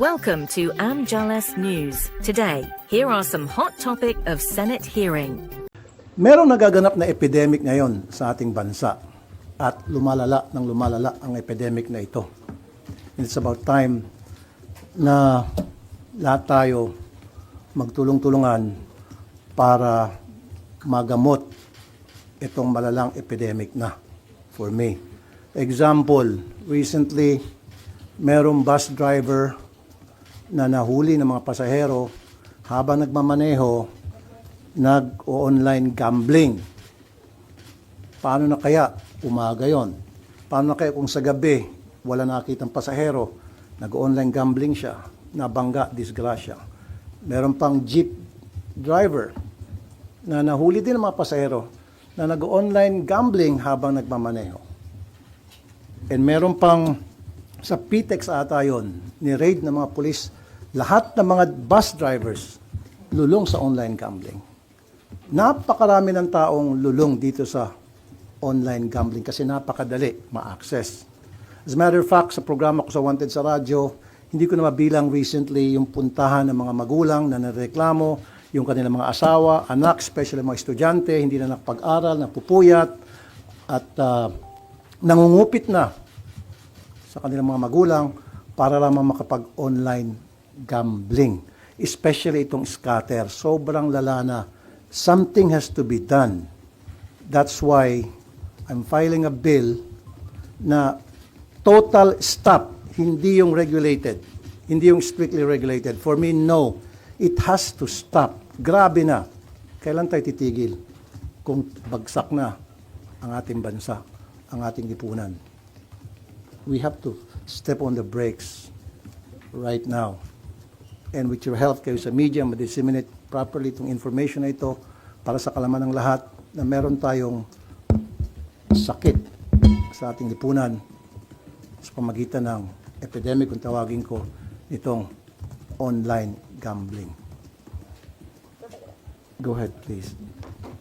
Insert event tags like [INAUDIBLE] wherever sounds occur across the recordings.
Welcome to Amjalas News. Today, here are some hot topic of Senate hearing. Merong nagaganap na epidemic ngayon sa ating bansa at lumalala ng lumalala ang epidemic na ito. It's about time na lahat tayo magtulong-tulungan para magamot itong malalang epidemic na for me. Example, recently, merong bus driver na nahuli ng mga pasahero habang nagmamaneho, nag-online gambling. Paano na kaya umaga yon? Paano na kaya kung sa gabi wala nakitang pasahero, nag-online gambling siya, nabangga, disgrasya. Meron pang jeep driver na nahuli din ng mga pasahero na nag-online gambling habang nagmamaneho. And meron pang sa PTEX ata yun, ni-raid ng mga pulis, lahat ng mga bus drivers lulong sa online gambling. Napakarami ng taong lulong dito sa online gambling kasi napakadali ma-access. As a matter of fact, sa programa ko sa Wanted sa radyo, hindi ko na mabilang recently yung puntahan ng mga magulang na nareklamo, yung kanilang mga asawa, anak, especially mga estudyante, hindi na nakapag-aral, napupuyat, at ah, nangungupit na sa kanilang mga magulang para lamang makapag-online gambling. Especially itong scatter. Sobrang lala na. Something has to be done. That's why I'm filing a bill na total stop, hindi yung regulated, hindi yung strictly regulated. For me, no. It has to stop. Grabe na. Kailan tayo titigil kung bagsak na ang ating bansa, ang ating lipunan? we have to step on the brakes right now. And with your help kayo sa media, ma-disseminate properly itong information na ito para sa kalaman ng lahat na meron tayong sakit sa ating lipunan sa pamagitan ng epidemic, kung tawagin ko, itong online gambling. Go ahead, please.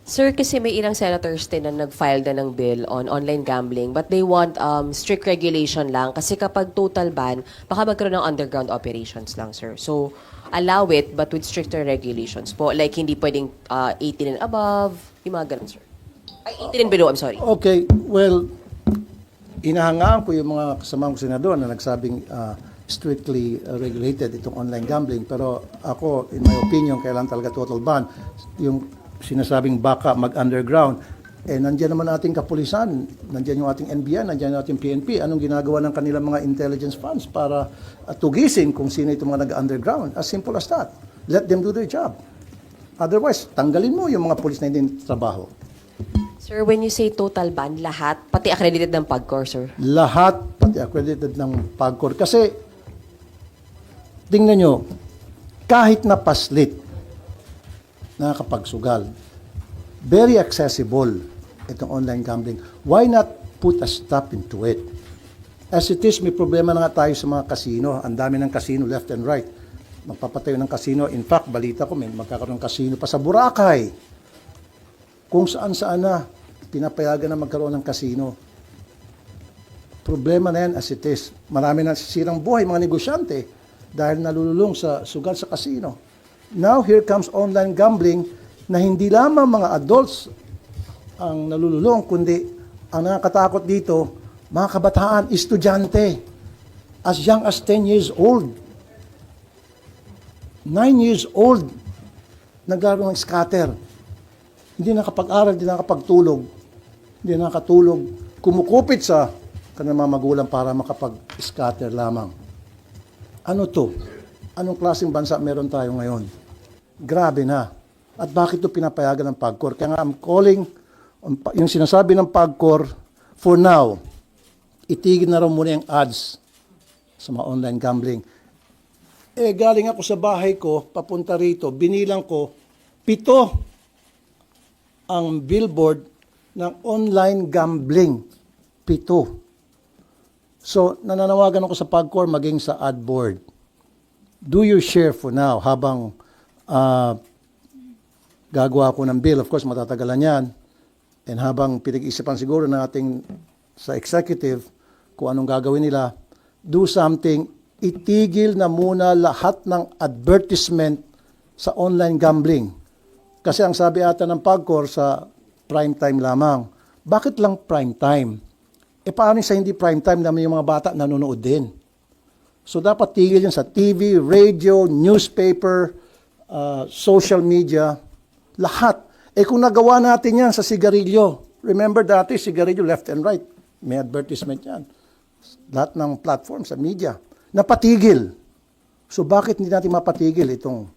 Sir, kasi may ilang senators din na nag-file na ng bill on online gambling but they want um, strict regulation lang kasi kapag total ban, baka magkaroon ng underground operations lang, sir. So, allow it but with stricter regulations po. Like, hindi pwedeng uh, 18 and above, yung mga ganun, sir. Ay, 18 and below, I'm sorry. Okay, well, inahangaan ko yung mga kasamang senador na nagsabing ah, strictly uh, regulated itong online gambling. Pero ako, in my opinion, kailan talaga total ban. Yung sinasabing baka mag-underground. Eh, nandiyan naman ating kapulisan, nandiyan yung ating NBI, nandiyan yung ating PNP. Anong ginagawa ng kanilang mga intelligence funds para uh, tugisin kung sino itong mga nag-underground? As simple as that. Let them do their job. Otherwise, tanggalin mo yung mga pulis na hindi trabaho. Sir, when you say total ban, lahat, pati accredited ng PAGCOR, sir. lahat, pati accredited ng PAGCOR. Kasi, tingnan nyo, kahit na paslit, nakakapagsugal, very accessible itong online gambling. Why not put a stop into it? As it is, may problema na nga tayo sa mga kasino. Ang dami ng kasino left and right. Magpapatayo ng kasino. In fact, balita ko, may magkakaroon ng kasino pa sa Boracay. Kung saan-saan na, pinapayagan na magkaroon ng kasino problema na yan as it is. Marami na sisirang buhay, mga negosyante, dahil nalululong sa sugal sa kasino. Now, here comes online gambling na hindi lamang mga adults ang nalululong, kundi ang nakakatakot dito, mga kabataan, estudyante, as young as 10 years old, 9 years old, naglaro ng scatter. Hindi nakapag-aral, hindi nakapagtulog, hindi nakatulog, kumukupit sa kanilang mga magulang para makapag-scatter lamang. Ano to? Anong klaseng bansa meron tayo ngayon? Grabe na. At bakit ito pinapayagan ng PAGCOR? Kaya nga I'm calling, on yung sinasabi ng PAGCOR, for now, itigil na raw muna yung ads sa mga online gambling. Eh, galing ako sa bahay ko, papunta rito, binilang ko, pito ang billboard ng online gambling. Pito. So, nananawagan ako sa PAGCOR maging sa ad board. Do your share for now habang ah, gagawa ako ng bill. Of course, matatagalan yan. And habang pinag-isipan siguro ng ating sa executive kung anong gagawin nila, do something itigil na muna lahat ng advertisement sa online gambling. Kasi ang sabi ata ng PAGCOR sa prime time lamang. Bakit lang prime time? E paano sa hindi prime time naman yung mga bata nanonood din? So dapat tigil yun sa TV, radio, newspaper, uh, social media, lahat. Eh kung nagawa natin yan sa sigarilyo, remember dati sigarilyo left and right, may advertisement yan. Lahat ng platform sa media, napatigil. So bakit hindi natin mapatigil itong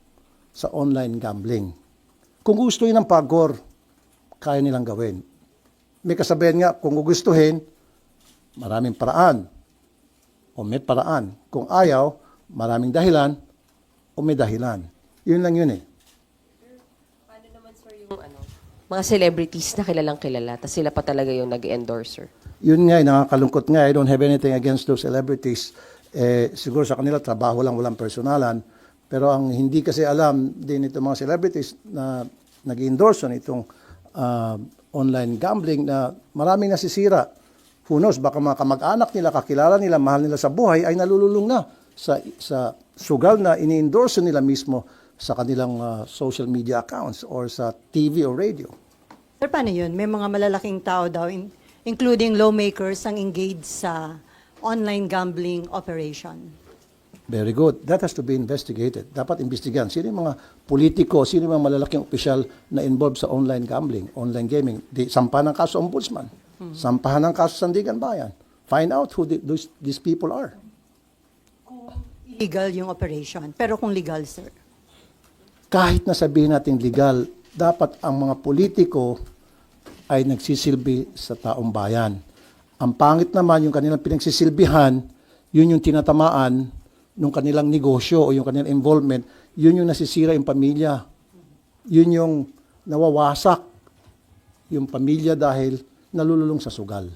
sa online gambling? Kung gusto yun ng pagor, kaya nilang gawin. May kasabihan nga, kung gugustuhin, maraming paraan o may paraan. Kung ayaw, maraming dahilan o may dahilan. Yun lang yun eh. Paano naman, sir, yung ano, mga celebrities na kilalang kilala, tapos sila pa talaga yung nag-endorser? Yun nga, eh, nakakalungkot nga. I don't have anything against those celebrities. Eh, siguro sa kanila, trabaho lang, walang personalan. Pero ang hindi kasi alam din itong mga celebrities na nag-endorse itong ah, online gambling na maraming nasisira. Who knows, baka mga kamag-anak nila, kakilala nila, mahal nila sa buhay, ay nalululong na sa, sa sugal na ini-endorse nila mismo sa kanilang ah, social media accounts or sa TV or radio. Sir, paano yun? May mga malalaking tao daw, in- including lawmakers, ang engaged sa online gambling operation. Very good. That has to be investigated. Dapat imbestigahan. Sino yung mga politiko, sino yung mga malalaking opisyal na involved sa online gambling, online gaming? Di, sampahan ng kaso ombudsman. Sampahan ng kaso Sandigan Bayan. Find out who the- those, these people are. Illegal yung operation. Pero kung legal, sir. Kahit na sabihin natin legal, dapat ang mga politiko ay nagsisilbi sa taong bayan. Ang pangit naman yung kanilang pinagsisilbihan, yun yung tinatamaan ng kanilang negosyo o yung kanilang involvement, yun yung nasisira yung pamilya. Yun yung nawawasak yung pamilya dahil nalululong sa sugal.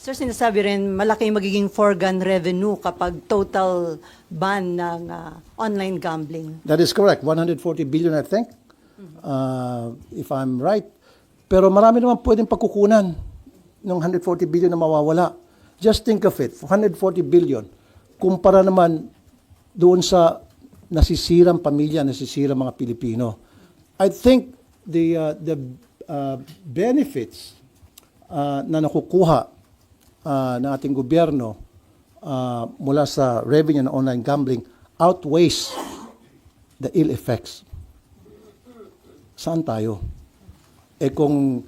Sir, sinasabi rin malaki yung magiging foregone revenue kapag total ban ng ah, online gambling. That is correct. 140 billion, I think, uh, if I'm right. Pero marami naman pwedeng pagkukunan ng 140 billion na mawawala. Just think of it, 140 billion. Kumpara naman doon sa nasisirang pamilya, nasisirang mga Pilipino. I think the uh, the uh, benefits uh, na nakukuha uh, ng ating gobyerno uh, mula sa revenue ng online gambling outweighs the ill effects. Saan tayo? Eh kung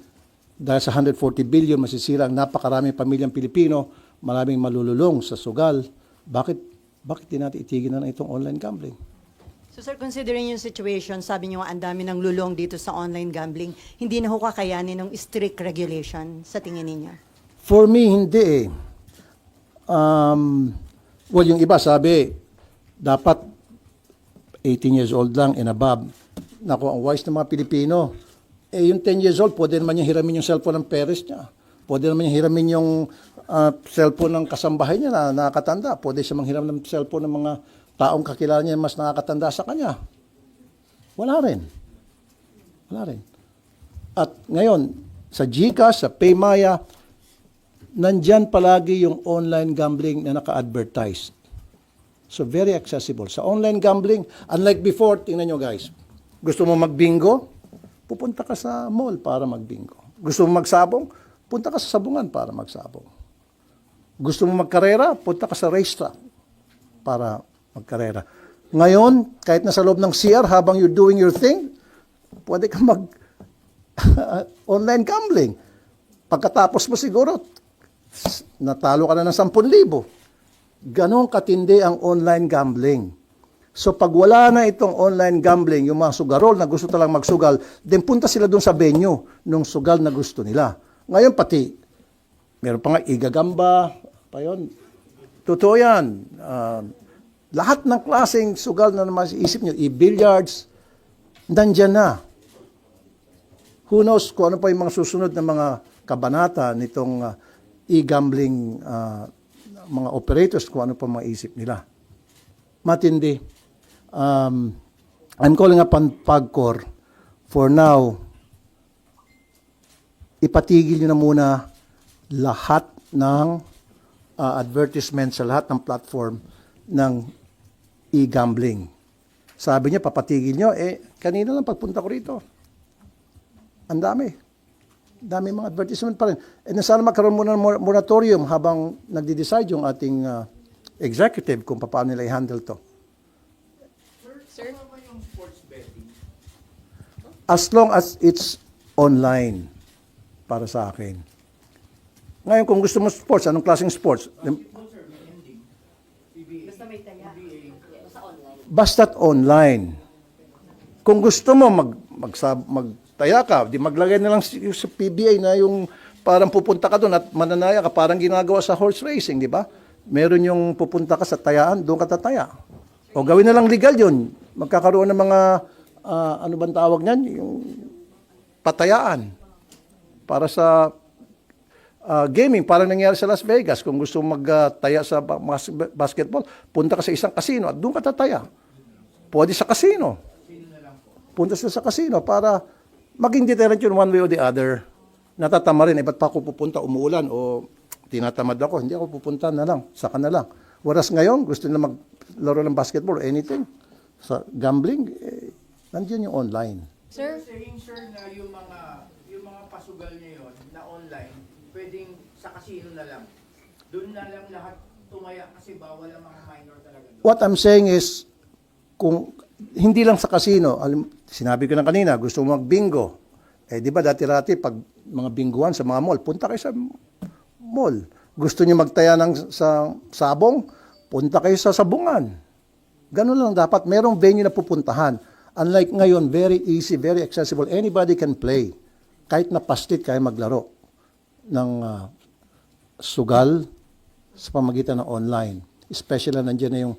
dahil sa 140 billion masisira ang napakaraming pamilyang Pilipino, maraming malululong sa sugal, bakit bakit di natin itigil na itong online gambling? So sir, considering yung situation, sabi niyo ang dami ng lulong dito sa online gambling, hindi na ho kakayanin ng strict regulation sa tingin ninyo? For me, hindi eh. Um, well, yung iba sabi, dapat 18 years old lang and above. Naku, ang wise ng mga Pilipino. Eh, yung 10 years old, pwede naman niya hiramin yung cellphone ng parents niya. Pwede naman niya hiramin yung ah, cellphone ng kasambahay niya na nakakatanda. Pwede siya manghiram ng cellphone ng mga taong kakilala niya mas nakakatanda sa kanya. Wala rin. Wala rin. At ngayon, sa GCash, sa Paymaya, nandyan palagi yung online gambling na naka-advertise. So very accessible. Sa online gambling, unlike before, tingnan nyo guys, gusto mo magbingo, pupunta ka sa mall para magbingo. Gusto mo magsabong, punta ka sa sabungan para magsabong. Gusto mo magkarera, punta ka sa racetrack para magkarera. Ngayon, kahit nasa loob ng CR, habang you're doing your thing, pwede ka mag [LAUGHS] online gambling. Pagkatapos mo siguro, natalo ka na ng 10,000. Ganon katindi ang online gambling. So pag wala na itong online gambling, yung mga sugarol na gusto talang magsugal, then punta sila doon sa venue nung sugal na gusto nila. Ngayon pati, meron pa nga igagamba, pa yun. Totoo yan. Ah, lahat ng klaseng sugal na naman isip nyo, i-billiards, nandyan na. Who knows kung ano pa yung mga susunod na mga kabanata nitong ah, e-gambling ah, mga operators, kung ano pa mga isip nila. Matindi. Um, I'm calling upon PAGCOR for now, ipatigil nyo na muna lahat ng ah, advertisement sa lahat ng platform ng e-gambling. Sabi niya, papatigil niyo. Eh, kanina lang pagpunta ko rito. Ang dami. Dami mga advertisement pa rin. And sana magkaroon muna ng mor- moratorium habang nagde-decide yung ating ah, executive kung paano nila i-handle to. Sir? As long as it's online para sa akin. Ngayon, kung gusto mo sports, anong klaseng sports? Basta't online. Kung gusto mo mag, magsab, magtaya ka, di maglagay na lang sa PBA na yung parang pupunta ka doon at mananaya ka, parang ginagawa sa horse racing, di ba? Meron yung pupunta ka sa tayaan, doon ka tataya. O gawin na lang legal yun. Magkakaroon ng mga, ah, ano bang tawag niyan? Yung patayaan para sa ah, gaming, parang nangyari sa Las Vegas. Kung gusto magtaya sa ba- mas- basketball, punta ka sa isang casino at doon ka tataya. Pwede sa casino. Punta sa casino para maging deterrent yun one way or the other. Natatama rin, eh, ba't pa ako pupunta, umuulan o tinatamad ako, hindi ako pupunta na lang, saka na lang. Whereas ngayon, gusto nila maglaro ng basketball or anything. Sa gambling, eh, nandiyan yung online. Sir? saying sir na yung mga yung mga pasugal niya yon na online, pwedeng sa casino na lang. Doon na lang lahat tumaya kasi bawal ang mga minor talaga doon. What I'm saying is, kung hindi lang sa casino, alam, sinabi ko na kanina, gusto mo mag-bingo. Eh, di ba dati-rati, pag mga binguan sa mga mall, punta kayo sa mall. Gusto niyo magtaya ng sa sabong, punta kayo sa sabungan. Ganun lang dapat. Merong venue na pupuntahan. Unlike ngayon, very easy, very accessible. Anybody can play. Kahit na pastit, kaya maglaro ng ah, sugal sa pamagitan ng online. Especially na nandiyan na yung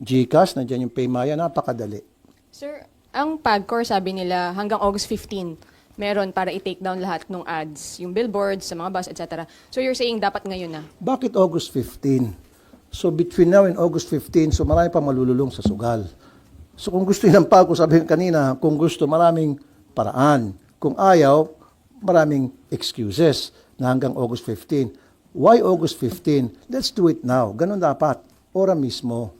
GCash, nandiyan yung Paymaya, napakadali. Sir, ang PAGCOR sabi nila hanggang August 15 meron para i-take down lahat ng ads, yung billboards sa mga bus, etc. So you're saying dapat ngayon na? Bakit August 15? So between now and August 15, so marami pa malululong sa sugal. So kung gusto ng pag sabi ko kanina, kung gusto maraming paraan. Kung ayaw, maraming excuses na hanggang August 15. Why August 15? Let's do it now. Ganun dapat. Ora mismo.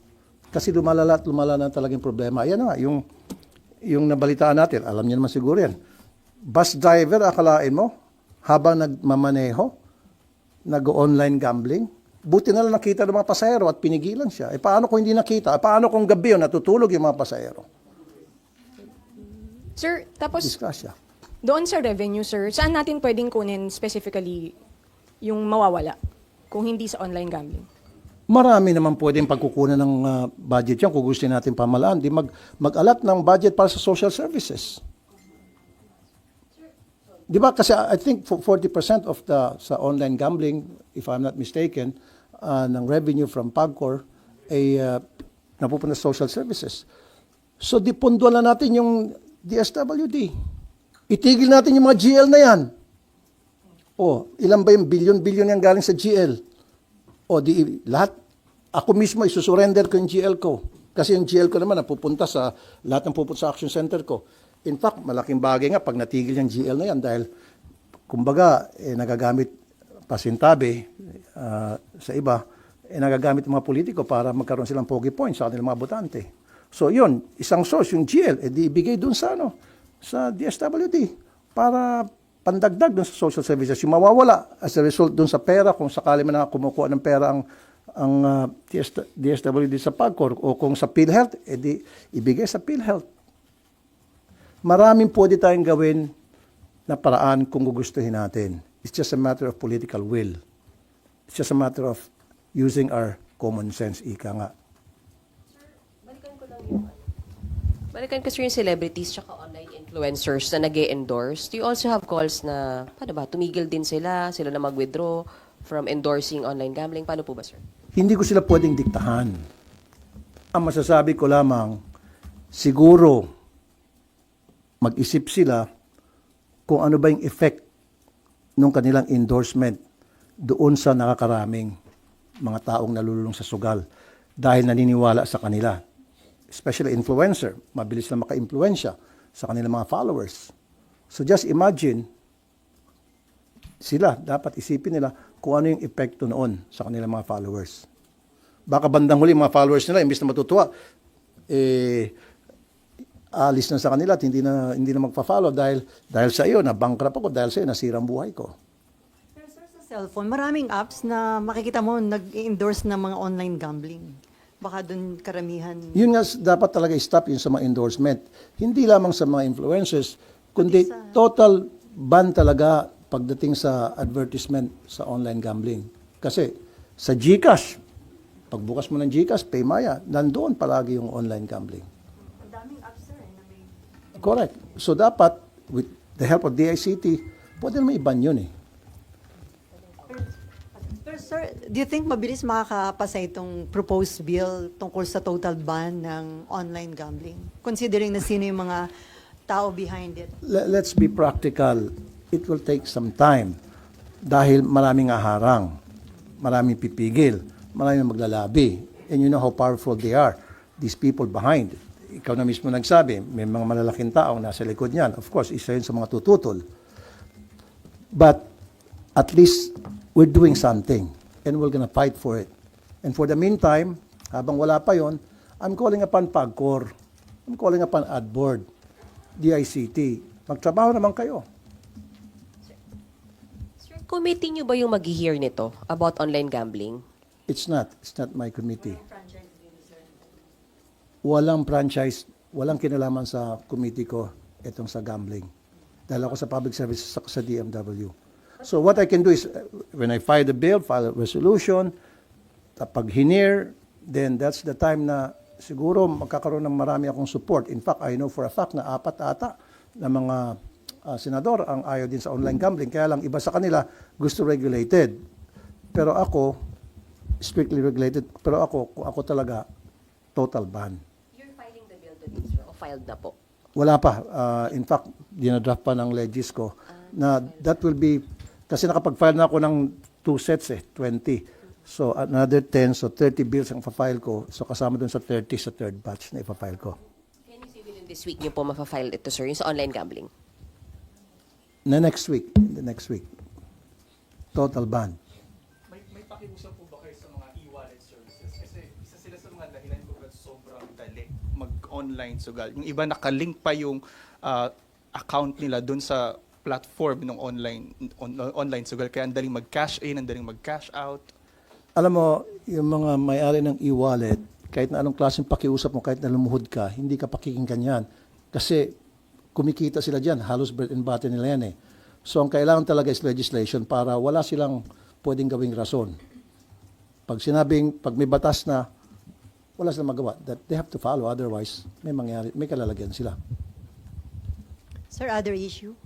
Kasi lumalala at lumala na talaga yung problema. Ayan na, yung, yung nabalitaan natin, alam niyo naman siguro yan. Bus driver, akalain mo, habang nagmamaneho, nag-online gambling. Buti na lang nakita ng mga pasahero at pinigilan siya. Eh paano kung hindi nakita? Eh, paano kung gabi yun natutulog yung mga pasahero? Sir, tapos Disgrasya. doon sa revenue, sir, saan natin pwedeng kunin specifically yung mawawala kung hindi sa online gambling? Marami naman pwedeng pagkukunan ng ah, budget yan kung gusto natin pamalaan. Di mag, mag-alat ng budget para sa social services. Di ba? Kasi I think for 40% of the sa online gambling, if I'm not mistaken, ah, ng revenue from PAGCOR ay ah, napupunta sa social services. So di punduan na natin yung DSWD. Itigil natin yung mga GL na yan. O, ilan ba yung bilyon-bilyon yan galing sa GL? O di lahat, ako mismo isusurrender ko yung GL ko. Kasi yung GL ko naman napupunta sa, lahat ng pupunta sa action center ko. In fact, malaking bagay nga pag natigil yung GL na yan dahil kumbaga eh, nagagamit pasintabi ah, sa iba, eh, nagagamit ng mga politiko para magkaroon silang pogi points sa kanilang mga botante. So yun, isang source, yung GL, eh di ibigay dun sa ano, sa DSWD para pandagdag dun sa social services. Yung mawawala as a result dun sa pera, kung sakali man na kumukuha ng pera ang ang ah, DS, DSWD sa PAGCOR o kung sa PhilHealth, eh di ibigay sa PhilHealth. Maraming pwede tayong gawin na paraan kung gugustuhin natin. It's just a matter of political will. It's just a matter of using our common sense, ika nga. Balikan ko ko sir yung celebrities tsaka online influencers na nag endorse Do you also have calls na, paano ba, tumigil din sila, sila na mag-withdraw from endorsing online gambling? Paano po ba, sir? Hindi ko sila pwedeng diktahan. Ang masasabi ko lamang, siguro mag-isip sila kung ano ba yung effect ng kanilang endorsement doon sa nakakaraming mga taong nalululong sa sugal dahil naniniwala sa kanila. Especially influencer, mabilis na maka-impluensya sa kanilang mga followers. So just imagine, sila, dapat isipin nila kung ano yung epekto noon sa kanilang mga followers. Baka bandang huli mga followers nila imbis na matutuwa eh alis na sa kanila at hindi na hindi na magfa-follow dahil dahil sa iyo na bankrupt ako dahil sa iyo nasira ang buhay ko. Pero sir, sa cellphone, maraming apps na makikita mo nag-endorse ng mga online gambling. Baka doon karamihan. Yun nga dapat talaga i-stop yun sa mga endorsement. Hindi lamang sa mga influencers, kundi total ban talaga pagdating sa advertisement sa online gambling. Kasi sa GCash, pagbukas mo ng GCash, Paymaya, nandoon palagi yung online gambling. Daming apps sir na may Correct. So dapat, with the help of DICT, pwede naman i-ban yun eh. Pero sir, do you think mabilis makakapasa itong proposed bill tungkol sa total ban ng online gambling? Considering na sino yung mga tao behind it. Le- let's be practical. It will take some time dahil maraming aharang, maraming pipigil, maraming maglalabi. And you know how powerful they are, these people behind. Ikaw na mismo nagsabi, may mga malalaking tao nasa likod niyan. Of course, isa yun sa mga tututol. But at least we're doing something and we're gonna fight for it. And for the meantime, habang wala pa yon, I'm calling upon PAGCOR. I'm calling upon AdBoard, DICT. Magtrabaho naman kayo. Committee nyo ba yung mag-hear nito about online gambling? It's not. It's not my committee. Walang franchise, walang kinalaman sa committee ko itong sa gambling. Dahil ako sa public service sa, sa DMW. So what I can do is, when I file the bill, file a resolution, pag hinir, then that's the time na siguro magkakaroon ng marami akong support. In fact, I know for a fact na apat ata na mga ah, senador ang ayaw din sa online gambling. Kaya lang iba sa kanila gusto regulated. Pero ako, strictly regulated. Pero ako, ako talaga, total ban. You're filing the bill sir, o filed na po? Wala pa. Ah, in fact, dinadraft pa ng legis ko na that will be, kasi nakapag-file na ako ng two sets eh, 20. So another 10, so 30 bills ang pa-file ko. So kasama dun sa 30 sa third batch na ipa-file ko. Can you see within this week nyo po mapafile ito, sir, yung sa online gambling? Na next week, in the next week. Total ban. May, may pakiusap po ba kayo sa mga e-wallet services? Kasi isa sila sa mga dahilan kung ba't sobrang dali mag-online sugal. Yung iba nakalink pa yung ah, account nila dun sa platform ng online on- online sugal kaya ang daling mag-cash in, ang daling mag-cash out. Alam mo, yung mga may-ari ng e-wallet, kahit na anong klaseng pakiusap mo, kahit na lumuhod ka, hindi ka pakikinggan yan. Kasi kumikita sila dyan, halos bread and butter nila yan eh. So ang kailangan talaga is legislation para wala silang pwedeng gawing rason. Pag sinabing, pag may batas na, wala silang magawa. That they have to follow, otherwise may mangyari, may kalalagyan sila. Sir, other issue?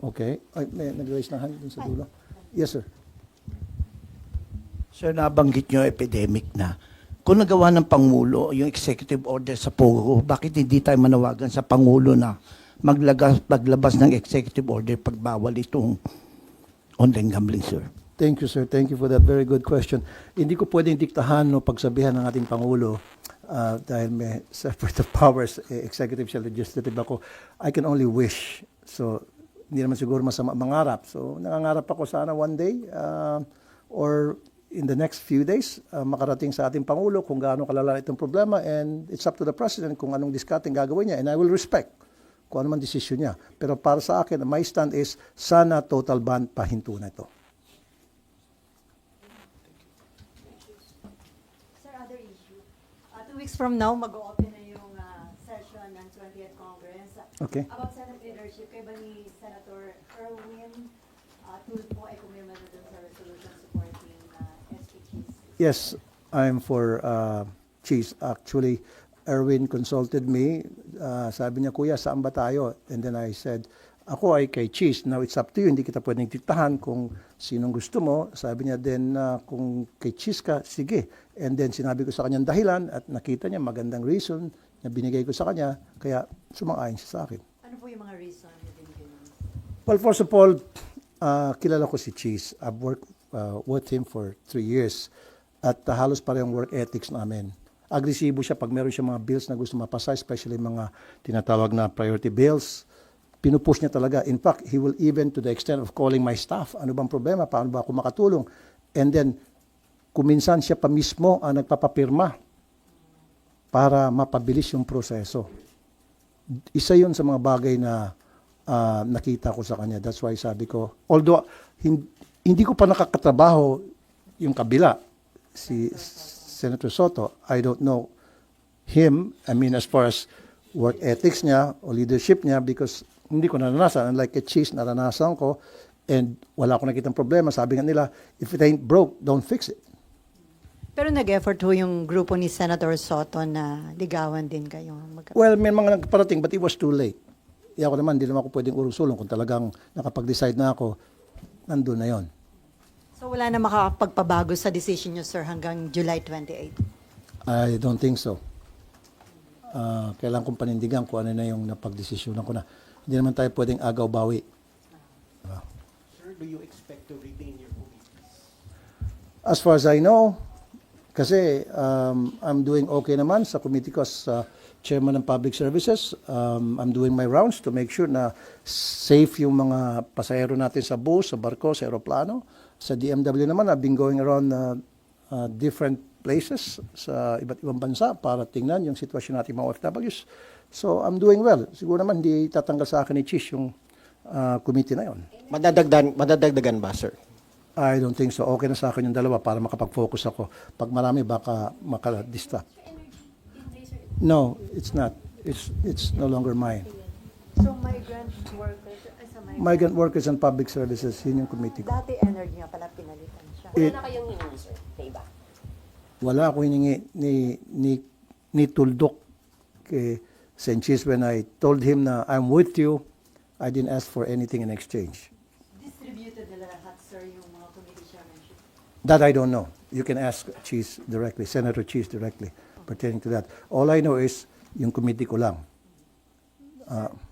Okay? Ay, may nag-raise na hand dun sa dulo. Yes, sir. Sir, nabanggit nyo epidemic na. Kung nagawa ng Pangulo yung executive order sa POGO, bakit hindi tayo manawagan sa Pangulo na maglagas, maglabas ng executive order pagbawal itong online gambling, sir? Thank you, sir. Thank you for that very good question. Hindi ko pwedeng diktahan o pagsabihan ng ating Pangulo ah, dahil may separate powers, eh, executive siya, legislative ako. I can only wish. So, hindi naman siguro masama mangarap. So, nangangarap ako sana one day ah, or in the next few days, ah, makarating sa ating Pangulo kung gaano kalala itong problema and it's up to the President kung anong discarding gagawin niya and I will respect kung ano man desisyon niya. Pero para sa akin, my stand is sana total ban pahinto na ito. Sir, other issue. Uh, two weeks from now, mag-open na yung uh, session ng 20th Congress. Okay. About Senate leadership, kay ba ni Yes, I'm for uh, cheese. Actually, Erwin consulted me. Uh, sabi niya, Kuya, saan ba tayo? And then I said, ako ay kay cheese. Now it's up to you. Hindi kita pwedeng diktahan kung sinong gusto mo. Sabi niya then uh, kung kay cheese ka, sige. And then sinabi ko sa kanya dahilan at nakita niya magandang reason na binigay ko sa kanya. Kaya sumang-ayon siya sa akin. Ano po yung mga reason na binigay niyo? Well, first of all, uh, kilala ko si Cheese. I've worked uh, with him for three years. At uh, halos parehong work ethics namin. Agresibo siya pag meron siya mga bills na gusto mapasa, especially mga tinatawag na priority bills. Pinupush niya talaga. In fact, he will even to the extent of calling my staff. Ano bang problema? Paano ba ako makatulong? And then, kuminsan siya pa mismo ang nagpapapirma para mapabilis yung proseso. Isa yun sa mga bagay na ah, nakita ko sa kanya. That's why sabi ko, although hin- hindi ko pa nakakatrabaho yung kabila, si Senator Soto, I don't know him, I mean as far as work ethics niya o leadership niya because hindi ko naranasan. Unlike a cheese, naranasan ko and wala akong nakitang problema. Sabi nga nila, if it ain't broke, don't fix it. Pero nag-effort ho yung grupo ni Senator Soto na ligawan din kayo. Mag- Well, may mga nagparating but it was too late. Iya ako naman, hindi naman ako pwedeng urusulong kung talagang nakapag-decide na ako, nandun na yon. So wala na makakapagpabago sa decision nyo, sir, hanggang July 28. I don't think so. Ah, kailangan kong panindigan kung ano na yung napagdesisyonan ko na. Hindi naman tayo pwedeng agaw-bawi. Sir, do you expect to retain your committees? As far as I know, kasi um, I'm doing okay naman sa committee ko as uh, chairman ng public services. Um, I'm doing my rounds to make sure na safe yung mga pasahero natin sa bus, sa barko, sa aeroplano. Sa DMW naman, I've been going around uh, uh, different places sa iba't ibang bansa para tingnan yung sitwasyon natin mga OFWs. So I'm doing well. Siguro naman hindi tatanggal sa akin ni Chish yung uh, committee na yon. Madadagdan, madadagdagan ba, sir? I don't think so. Okay na sa akin yung dalawa para makapag-focus ako. Pag marami, baka makadistract. No, it's not. It's it's no longer mine. So migrant workers, Migrant Workers and Public Services, yun yung committee ko. Dati energy nga pala pinalitan siya. Wala It- na kayong hiningi, sir, iba. Wala ako hiningi ni, ni, ni Tuldok kay Senchis when I told him na I'm with you, I didn't ask for anything in exchange. Distributed nila lahat, sir, yung mga committee chairmanship. That I don't know. You can ask Cheese directly, Senator Cheese directly pertaining to that. All I know is yung committee ko lang.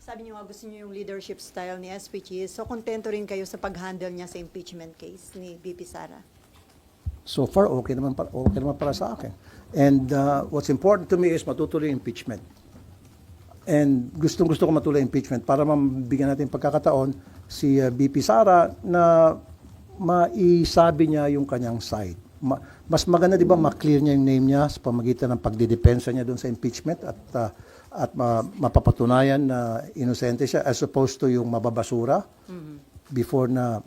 Sabi niyo nga gusto niyo yung leadership style ni SPG. So kontento rin kayo sa pag-handle niya sa impeachment case ni BP Sara. So far, okay naman, pa- okay naman para sa akin. And uh, what's important to me is matutuloy impeachment. And gustong gusto ko matuloy impeachment para mabigyan natin pagkakataon si uh, BP Sara na maisabi niya yung kanyang side. Ma- mas maganda 'di ba ma-clear niya yung name niya sa pamagitan ng pagdidepensa niya doon sa impeachment at uh, at ma- mapapatunayan na inosente siya as opposed to yung mababasura before na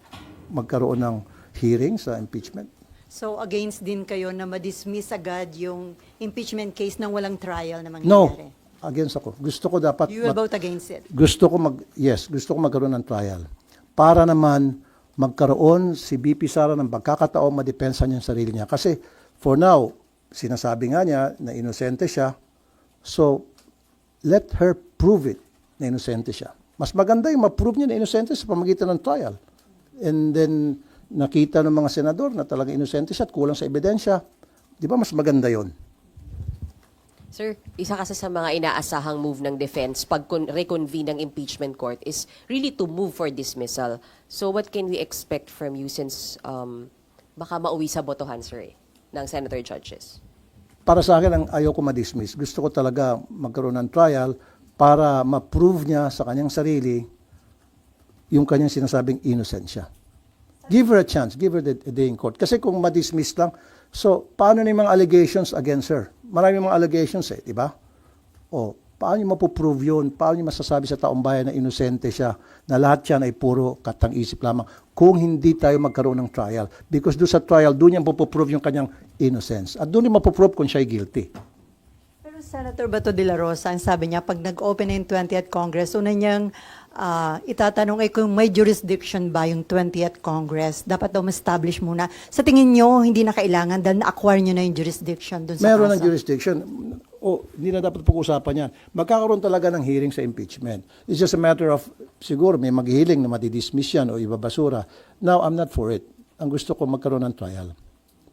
magkaroon ng hearing sa impeachment. So against din kayo na ma-dismiss agad yung impeachment case nang walang trial na No, mangyayari. against ako. Gusto ko dapat You will mag- vote against it. gusto ko mag yes, gusto ko magkaroon ng trial. Para naman magkaroon si BP Sara ng pagkakataon madepensa niya ang sarili niya kasi for now sinasabi nga niya na inosente siya. So let her prove it na inosente siya. Mas maganda yung ma-prove niya na inosente sa pamagitan ng trial. And then nakita ng mga senador na talagang inosente siya at kulang sa ebidensya. Di ba mas maganda yon? Sir, isa kasi sa mga inaasahang move ng defense pag con- reconvene ng impeachment court is really to move for dismissal. So what can we expect from you since um, baka mauwi sa botohan, sir, eh, ng senator judges? Para sa akin, ang ayaw ko ma-dismiss. Gusto ko talaga magkaroon ng trial para ma-prove niya sa kanyang sarili yung kanyang sinasabing innocent siya. Give her a chance. Give her the, a day in court. Kasi kung ma-dismiss lang, so paano na yung mga allegations against her? Marami mga allegations eh, di ba? O, paano niyo mapuprove yun? Paano niyo masasabi sa taong bayan na inosente siya, na lahat yan ay puro katang-isip lamang, kung hindi tayo magkaroon ng trial. Because doon sa trial, doon niya mapuprove yung kanyang innocence. At doon niya mapuprove kung siya ay guilty. Pero Senator Bato de la Rosa, ang sabi niya, pag nag-open na yung 20th Congress, una niyang ah, itatanong ay kung may jurisdiction ba yung 20th Congress. Dapat daw ma-establish muna. Sa tingin niyo, hindi na kailangan dahil na-acquire niyo na yung jurisdiction dun sa Meron ng jurisdiction. O, hindi na dapat pag-usapan yan. Magkakaroon talaga ng hearing sa impeachment. It's just a matter of, siguro may maghihiling na madidismiss yan o ibabasura. Now, I'm not for it. Ang gusto ko magkaroon ng trial.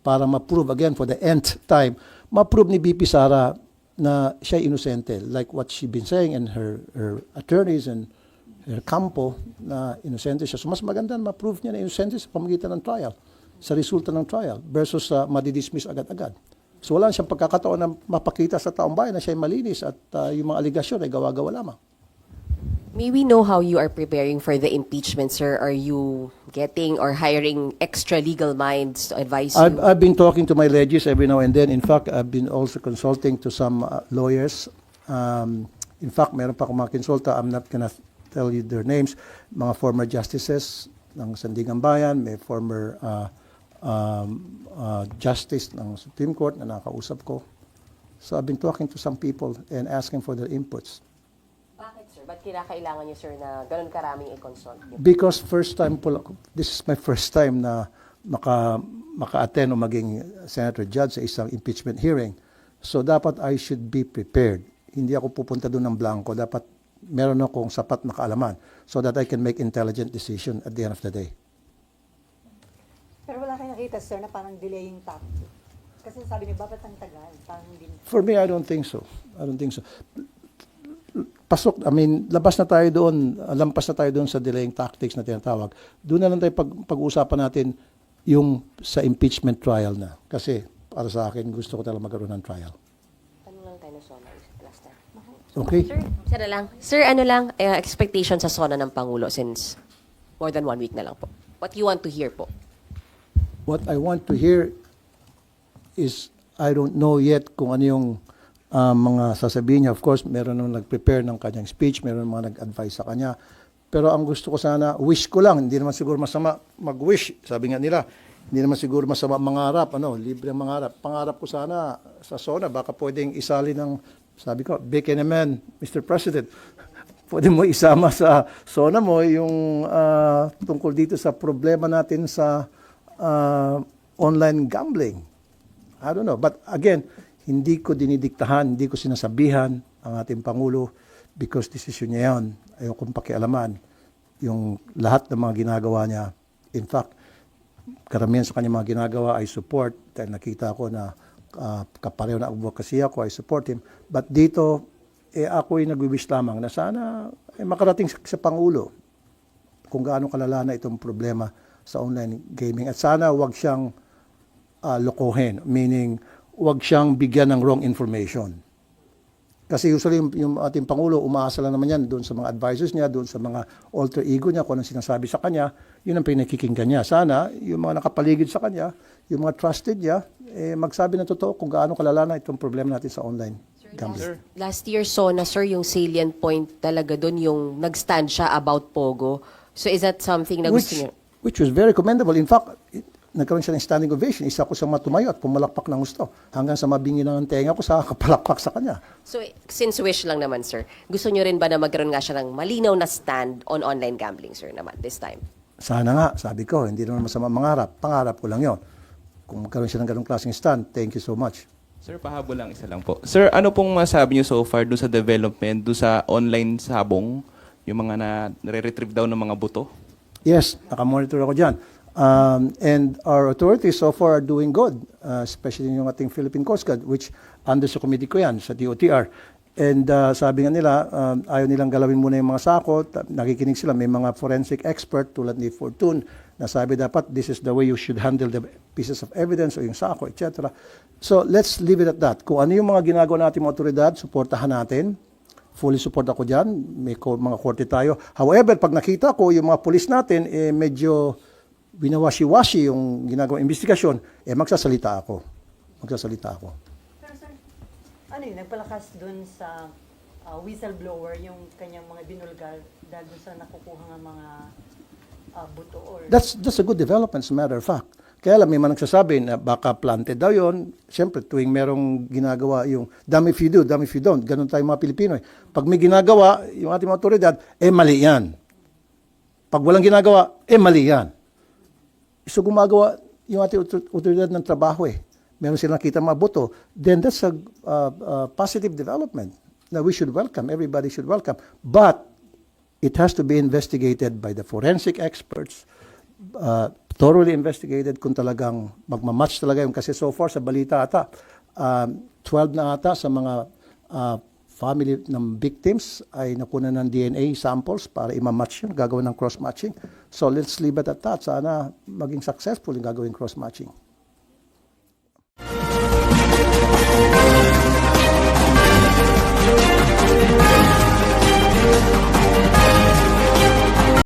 Para ma-prove again for the nth time, ma-prove ni BP Sara na siya inosente. Like what she been saying and her, her attorneys and her campo na inosente siya. So mas maganda na ma-prove niya na inosente sa pamagitan ng trial, sa resulta ng trial, versus sa madidismiss agad-agad. So wala siyang pagkakataon na mapakita sa taong bayan na siya ay malinis at uh, yung mga aligasyon ay gawa-gawa lamang. May we know how you are preparing for the impeachment, sir? Are you getting or hiring extra legal minds to advise you? I've, I've been talking to my legis every now and then. In fact, I've been also consulting to some uh, lawyers. Um, in fact, meron pa akong mga konsulta. I'm not gonna tell you their names. Mga former justices ng Sandigan Bayan, may former uh, um, uh, justice ng Supreme Court na nakausap ko. So I've been talking to some people and asking for their inputs. Bakit, sir? Ba't kinakailangan niyo, sir, na ganun karaming i-consult niyo? Because first time po, this is my first time na maka, maka-attend o maging senator judge sa isang impeachment hearing. So dapat I should be prepared. Hindi ako pupunta doon ng blanco. Dapat meron akong sapat na kaalaman so that I can make intelligent decision at the end of the day. Pero wala kayong nakita, sir, na parang delaying tactic. Kasi sabi niyo, bakit ang tagal? Parang hindi. For me, I don't think so. I don't think so. Pasok, I mean, labas na tayo doon, lampas na tayo doon sa delaying tactics na tinatawag. Doon na lang tayo pag, pag-uusapan natin yung sa impeachment trial na. Kasi para sa akin, gusto ko talaga magkaroon ng trial. Tanong lang tayo na Sona last time. Okay? Sir, na lang. Sir, ano lang, eh, expectation sa Sona ng Pangulo since more than one week na lang po. What you want to hear po? What I want to hear is, I don't know yet kung ano yung ah, mga sasabihin niya. Of course, meron nang nag-prepare ng kanyang speech, meron mga nag-advise sa kanya. Pero ang gusto ko sana, wish ko lang, hindi naman siguro masama mag-wish. Sabi nga nila, hindi naman siguro masama mangarap, ano, libre ang mangarap. Pangarap ko sana sa SONA, baka pwedeng isali ng, sabi ko, big man, Mr. President. [LAUGHS] Pwede mo isama sa SONA mo yung ah, tungkol dito sa problema natin sa ah, online gambling. I don't know. But again, hindi ko dinidiktahan, hindi ko sinasabihan ang ating Pangulo because desisyon niya yan. Ayokong pakialaman yung lahat ng mga ginagawa niya. In fact, karamihan sa kanyang mga ginagawa ay support dahil nakita ko na uh, kapareho na advocacy ako, I support him. But dito, eh, ako ay nag-wish lamang na sana eh, makarating sa, sa Pangulo kung gaano kalala na itong problema sa online gaming. At sana wag siyang uh, lokohin, meaning wag siyang bigyan ng wrong information. Kasi usually yung, yung ating Pangulo, umaasa lang naman yan doon sa mga advisors niya, doon sa mga alter ego niya, kung anong sinasabi sa kanya, yun ang pinakikinggan niya. Sana, yung mga nakapaligid sa kanya, yung mga trusted niya, eh, magsabi ng totoo kung gaano kalala na itong problema natin sa online gambling. Last year, Sona, sir, yung salient point talaga doon yung nag-stand siya about Pogo. So is that something na gusto which, niyo? Which was very commendable. In fact, it, nagkaroon siya ng standing ovation. Isa ko sa matumayo at pumalakpak ng gusto. Hanggang sa mabingi ng tenga ko sa [LAUGHS] kapalakpak sa kanya. So since wish lang naman, sir, gusto niyo rin ba na magkaroon nga siya ng malinaw na stand on online gambling, sir, naman this time? Sana nga, sabi ko, hindi naman masama mangarap. Pangarap ko lang yon. Kung magkaroon siya ng ganong klaseng stand, thank you so much. Sir, pahabol lang isa lang po. Sir, ano pong masabi niyo so far doon sa development, doon sa online sabong, yung mga na nare-retrieve daw ng mga buto? Yes, nakamonitor ako dyan. Um, and our authorities so far are doing good, uh, especially yung ating Philippine Coast Guard, which under sa committee ko yan, sa DOTR. And uh, sabi nga nila, um, ayaw nilang galawin muna yung mga sako. Ta- Nakikinig sila, may mga forensic expert tulad ni Fortune na sabi dapat this is the way you should handle the pieces of evidence o yung sako, etc. So let's leave it at that. Kung ano yung mga ginagawa natin mga otoridad, suportahan natin. Fully support ako dyan. May ko, mga korte tayo. However, pag nakita ko yung mga polis natin, eh, medyo winawashi-washi yung ginagawa investigasyon, eh magsasalita ako. Magsasalita ako. Pero sir, ano yun, nagpalakas dun sa ah, whistleblower yung kanyang mga binulgar dahil sa nakukuha ng mga ah, buto or... That's, that's a good development, as a matter of fact. Kaya lang, may mga nagsasabi na baka planted daw yun. Siyempre, tuwing merong ginagawa yung damn if you do, damn if you don't. Ganun tayo mga Pilipino. Eh. Pag may ginagawa, yung ating mga otoridad, eh mali yan. Pag walang ginagawa, eh mali yan. So gumagawa yung ating otor- otoridad ng trabaho eh. Meron silang nakita mga boto. Then that's a uh, uh, positive development na we should welcome. Everybody should welcome. But it has to be investigated by the forensic experts, uh, thoroughly investigated kung talagang magmamatch talaga yung kasi so far sa balita ata um, uh, 12 na ata sa mga uh, family ng victims ay nakuna ng DNA samples para imamatch yun, gagawin ng cross-matching. So let's leave it at that. Sana maging successful yung gagawin cross-matching.